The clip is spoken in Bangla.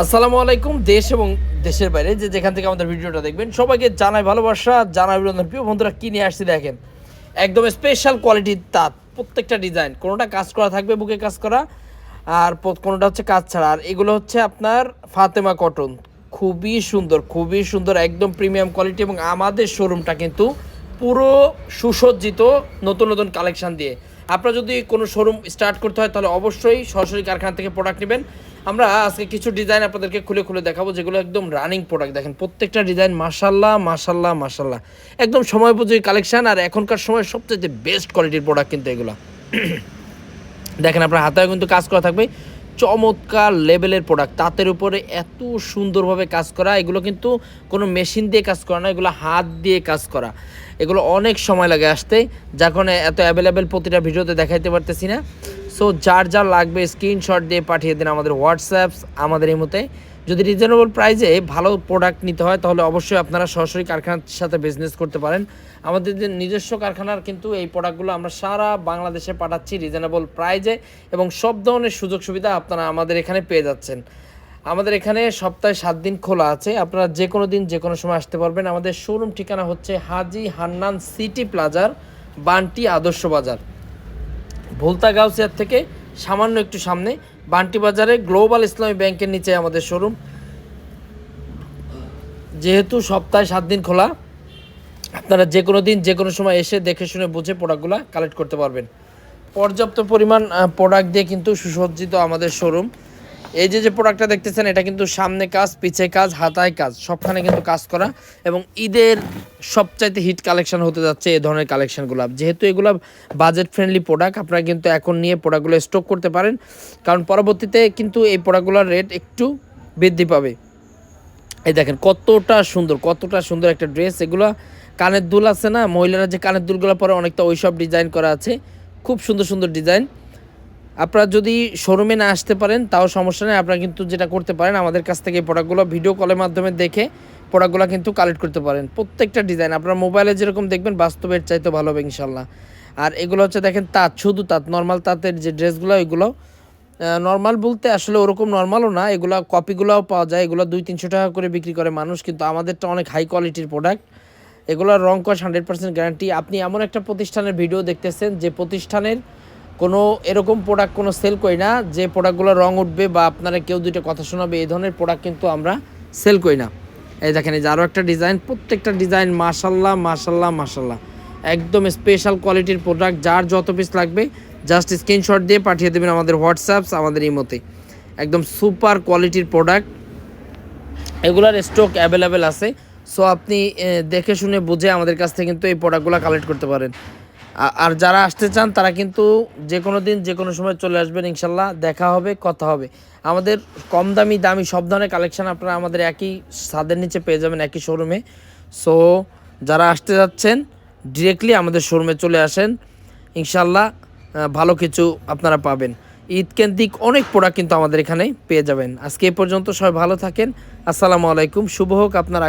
আসসালামু আলাইকুম, দেশ এবং দেশের বাইরে। যে যেখান থেকে আমাদের ভিডিওটা দেখবেন, সবাইকে জানাই ভালোবাসা, জানাই অভিনন্দন। প্রিয় বন্ধুরা, কি নিয়ে আসছি দেখেন? একদম স্পেশাল কোয়ালিটির তাঁত, প্রত্যেকটা ডিজাইন কোনোটা কাজ করা থাকবে বুকে কাজ করা, আর কোনোটা হচ্ছে কাজ ছাড়া। আর এগুলো হচ্ছে আপনার ফাতেমা কটন খুবই সুন্দর খুবই সুন্দর, একদম প্রিমিয়াম কোয়ালিটি এবং আমাদের শোরুমটা কিন্তু পুরো সুসজ্জিত নতুন নতুন কালেকশন দিয়ে। আপনারা যদি কোনো শোরুম স্টার্ট করতে হয়, তাহলে অবশ্যই সরাসরি কারখানা থেকে প্রোডাক্ট নেবেন। আমরা আজকে কিছু ডিজাইন আপনাদেরকে খুলে খুলে দেখাবো, যেগুলো একদম রানিং প্রোডাক্ট দেখেন, প্রত্যেকটা ডিজাইন মাসাল্লাহ মাসাল্লাহ মাসাল্লাহ একদম সময় উপযোগী কালেকশান আর এখনকার সময় সবচেয়ে বেস্ট কোয়ালিটির প্রোডাক্ট কিন্তু এগুলো। দেখেন, আপনার হাতেও কিন্তু কাজ করা থাকবে। চমৎকার লেভেলের প্রোডাক্ট তাঁতের উপরে এত সুন্দরভাবে কাজ করা, এগুলো কিন্তু কোনো মেশিন দিয়ে কাজ করা না, এগুলো হাত দিয়ে কাজ করা। এগুলো অনেক সময় লাগে আসতে। যার কারণে এত অ্যাভেলেবেল প্রতিটা ভিডিওতে দেখাইতে পারতেছি না। সো যার যার লাগবে স্ক্রিনশট দিয়ে পাঠিয়ে দিন আমাদের হোয়াটসঅ্যাপস আমাদের এই মতে যদি রিজনেবল প্রাইসে ভালো প্রোডাক্ট নিতে হয়, তাহলে অবশ্যই আপনারা সরাসরি কারখানার সাথে বিজনেস করতে পারেন। আমাদের যে নিজস্ব কারখানার কিন্তু এই প্রোডাক্টগুলো আমরা সারা বাংলাদেশে পাঠাচ্ছি রিজনেবল প্রাইজে এবং সব ধরনের সুযোগ সুবিধা আপনারা আমাদের এখানে পেয়ে যাচ্ছেন। আমাদের এখানে সপ্তাহে সাত দিন খোলা আছে। আপনারা যে কোনো দিন, যে কোনো সময় আসতে পারবেন। আমাদের শোরুম ঠিকানা হচ্ছে হাজি হান্নান সিটি প্লাজার বান্টি আদর্শ বাজার। ভুলতা গাউসিয়ার থেকে সামান্য একটু সামনে বান্টি বাজারে গ্লোবাল ইসলামী ব্যাংকের নিচে আমাদের শোরুম। যেহেতু সপ্তাহে সাত দিন খোলা, আপনারা যে কোনো দিন, যে কোনো সময় এসে দেখে শুনে বুঝে প্রোডাক্টগুলো কালেক্ট করতে পারবেন। পর্যাপ্ত পরিমাণ প্রোডাক্ট দিয়ে কিন্তু সুসজ্জিত আমাদের শোরুম। এই যে যে প্রোডাক্টটা দেখতেছেন, এটা কিন্তু সামনে কাজ, পিছে কাজ, হাতায় কাজ, সবখানে কিন্তু কাজ করা। এবং ঈদের সবচাইতে হিট কালেকশন হতে যাচ্ছে এই ধরনের কালেকশনগুলো যেহেতু এগুলো বাজেট ফ্রেন্ডলি প্রোডাক্ট আপনারা কিন্তু এখন নিয়ে প্রোডাক্টগুলো স্টক করতে পারেন। কারণ পরবর্তীতে কিন্তু এই প্রোডাক্টগুলোর রেট একটু বৃদ্ধি পাবে। এই দেখেন, কতটা সুন্দর কতটা সুন্দর একটা ড্রেস এগুলো কানের দুল আছে না? মহিলারা যে কানের দুলগুলো পরে অনেকটা ওইসব ডিজাইন করা আছে। খুব সুন্দর সুন্দর ডিজাইন আপনারা যদি শোরুমে না আসতে পারেন, তাও সমস্যা নেই। আপনারা কিন্তু যেটা করতে পারেন, আমাদের কাছ থেকে প্রোডাক্টগুলো ভিডিও কলের মাধ্যমে দেখে প্রোডাক্টগুলো কিন্তু কালেক্ট করতে পারেন। প্রত্যেকটা ডিজাইন আপনারা মোবাইলে যেরকম দেখবেন, বাস্তবের চাইতে ভালো হবে ইনশাল্লাহ আর এগুলো হচ্ছে দেখেন তাঁত, শুধু তাঁত নর্মাল তাঁতের যে ড্রেসগুলো এগুলো নর্মাল বলতে আসলে ওরকম নর্মালও না। এগুলো কপিগুলোও পাওয়া যায়। এগুলো দুই তিনশো টাকা করে বিক্রি করে মানুষ, কিন্তু আমাদেরটা অনেক হাই কোয়ালিটির প্রোডাক্ট এগুলোর রং কস হান্ড্রেড পার্সেন্ট গ্যারান্টি আপনি এমন একটা প্রতিষ্ঠানের ভিডিও দেখতেছেন, যে প্রতিষ্ঠানের কোনো এরকম প্রোডাক্ট কোনো সেল করি না, যে প্রোডাক্টগুলো রং উঠবে বা আপনারা কেউ দুইটা কথা শোনাবে, এই ধরনের প্রোডাক্ট কিন্তু আমরা সেল করি না। এই দেখেন, এই যে আরও একটা ডিজাইন প্রত্যেকটা ডিজাইন মাশাল্লাহ মাশাল্লাহ মাশাল্লাহ। একদম স্পেশাল কোয়ালিটির প্রোডাক্ট যার যত পিস লাগবে জাস্ট স্ক্রিনশট দিয়ে পাঠিয়ে দেবেন আমাদের হোয়াটসঅ্যাপস আমাদের ইমোতে। একদম সুপার কোয়ালিটির প্রোডাক্ট এগুলার স্টক অ্যাভেলেবেল আছে। সো আপনি দেখে শুনে বুঝে আমাদের কাছ থেকে কিন্তু এই প্রোডাক্টগুলো কালেক্ট করতে পারেন। আর যারা আসতে চান, তারা কিন্তু যে কোনো দিন যে কোনো সময় চলে আসবেন, ইনশাল্লাহ। দেখা হবে, কথা হবে। আমাদের কম দামি দামি সব ধরনের কালেকশন আপনারা আমাদের একই ছাদের নিচে পেয়ে যাবেন, একই শোরুমে। সো, যারা আসতে যাচ্ছেন ডিরেক্টলি আমাদের শোরুমে চলে আসেন, ইনশাল্লাহ ভালো কিছু আপনারা পাবেন। ঈদ কেন্দ্রিক অনেক প্রোডাক্ট কিন্তু আমাদের এখানে পেয়ে যাবেন। আজকে এ পর্যন্ত সবাই ভালো থাকেন। আসসালামু আলাইকুম। শুভ হোক আপনার